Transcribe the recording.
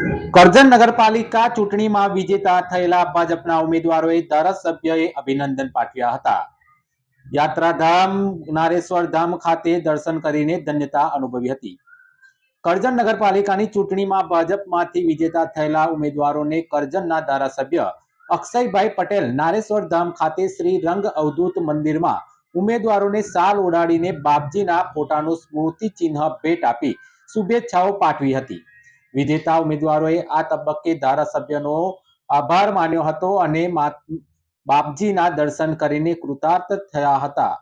કરજણ નગરપાલિકા ચૂંટણીમાં વિજેતા થયેલા ભાજપના ઉમેદવારોએ ધારાસભ્યએ અભિનંદન પાઠવ્યા હતા. યાત્રાધામ, નારેશ્વર ધામ ખાતે દર્શન કરીને ધન્યતા અનુભવી હતી. કરજણ નગરપાલિકાની ચૂંટણીમાં ભાજપમાંથી વિજેતા થયેલા ઉમેદવારોને કરજણના ધારાસભ્ય અક્ષયભાઈ પટેલ નારેશ્વર ધામ ખાતે શ્રી રંગ અવધૂત મંદિરમાં ઉમેદવારોને સાલ ઓડાડીને બાપજીના ફોટાનું સ્મૃતિ ચિહ્ન ભેટ આપી શુભેચ્છાઓ પાઠવી હતી. વિજેતા ઉમેદવારોએ આ તબક્કે ધારાસભ્યનો આભાર માન્યો હતો અને બાપજીના દર્શન કરીને કૃતાર્થ થયા હતા.